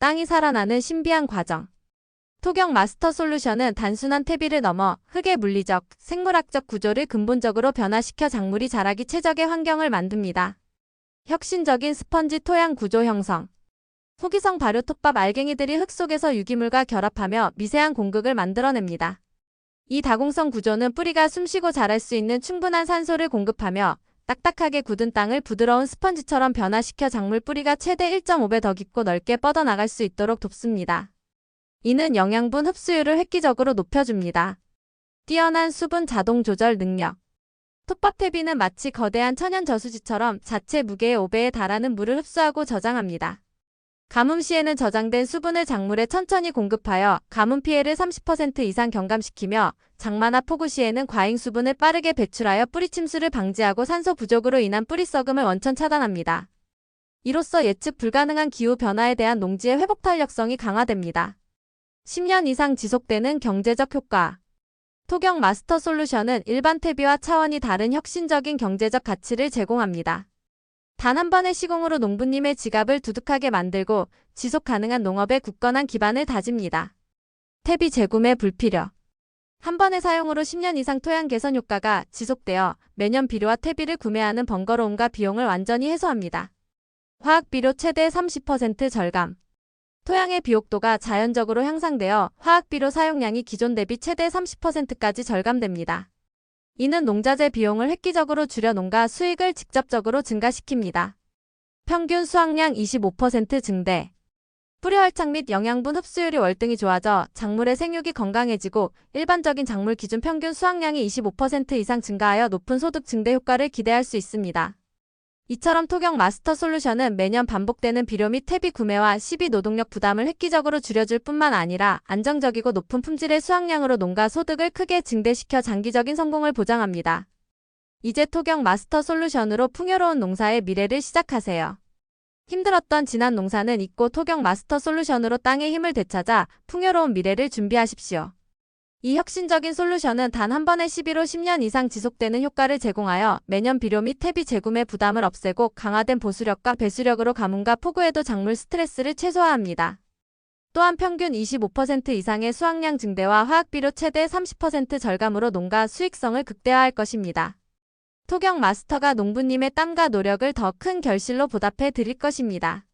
땅이 살아나는 신비한 과정. 토경 마스터 솔루션은 단순한 퇴비를 넘어 흙의 물리적, 생물학적 구조를 근본적으로 변화시켜 작물이 자라기 최적의 환경을 만듭니다. 혁신적인 스펀지 토양 구조 형성. 호기성 발효 톱밥 알갱이들이 흙 속에서 유기물과 결합하며 미세한 공극을 만들어냅니다. 이 다공성 구조는 뿌리가 숨쉬고 자랄 수 있는 충분한 산소를 공급하며 딱딱하게 굳은 땅을 부드러운 스펀지처럼 변화시켜 작물 뿌리가 최대 1.5배 더 깊고 넓게 뻗어나갈 수 있도록 돕습니다. 이는 영양분 흡수율을 획기적으로 높여줍니다. 뛰어난 수분 자동 조절 능력. 톱밥 퇴비는 마치 거대한 천연 저수지처럼 자체 무게의 5배에 달하는 물을 흡수하고 저장합니다. 가뭄 시에는 저장된 수분을 작물에 천천히 공급하여 가뭄 피해를 30% 이상 경감시키며 장마나 폭우 시에는 과잉 수분을 빠르게 배출하여 뿌리 침수를 방지하고 산소 부족으로 인한 뿌리 썩음을 원천 차단합니다. 이로써 예측 불가능한 기후 변화에 대한 농지의 회복 탄력성이 강화됩니다. 10년 이상 지속되는 경제적 효과. 토경 마스터 솔루션은 일반 퇴비와 차원이 다른 혁신적인 경제적 가치를 제공합니다. 단 한 번의 시공으로 농부님의 지갑을 두둑하게 만들고 지속 가능한 농업의 굳건한 기반을 다집니다. 퇴비 재구매 불필요. 한 번의 사용으로 10년 이상 토양 개선 효과가 지속되어 매년 비료와 퇴비를 구매하는 번거로움과 비용을 완전히 해소합니다. 화학 비료 최대 30% 절감. 토양의 비옥도가 자연적으로 향상되어 화학 비료 사용량이 기존 대비 최대 30%까지 절감됩니다. 이는 농자재 비용을 획기적으로 줄여 농가 수익을 직접적으로 증가시킵니다. 평균 수확량 25% 증대. 뿌리 활착 및 영양분 흡수율이 월등히 좋아져 작물의 생육이 건강해지고 일반적인 작물 기준 평균 수확량이 25% 이상 증가하여 높은 소득 증대 효과를 기대할 수 있습니다. 이처럼 토경 마스터 솔루션은 매년 반복되는 비료 및 퇴비 구매와 시비 노동력 부담을 획기적으로 줄여줄 뿐만 아니라 안정적이고 높은 품질의 수확량으로 농가 소득을 크게 증대시켜 장기적인 성공을 보장합니다. 이제 토경 마스터 솔루션으로 풍요로운 농사의 미래를 시작하세요. 힘들었던 지난 농사는 잊고 토경 마스터 솔루션으로 땅의 힘을 되찾아 풍요로운 미래를 준비하십시오. 이 혁신적인 솔루션은 단 한 번의 시비로 10년 이상 지속되는 효과를 제공하여 매년 비료 및 퇴비 재구매 부담을 없애고 강화된 보수력과 배수력으로 가뭄과 폭우에도 작물 스트레스를 최소화합니다. 또한 평균 25% 이상의 수확량 증대와 화학비료 최대 30% 절감으로 농가 수익성을 극대화할 것입니다. 토경 마스터가 농부님의 땀과 노력을 더 큰 결실로 보답해 드릴 것입니다.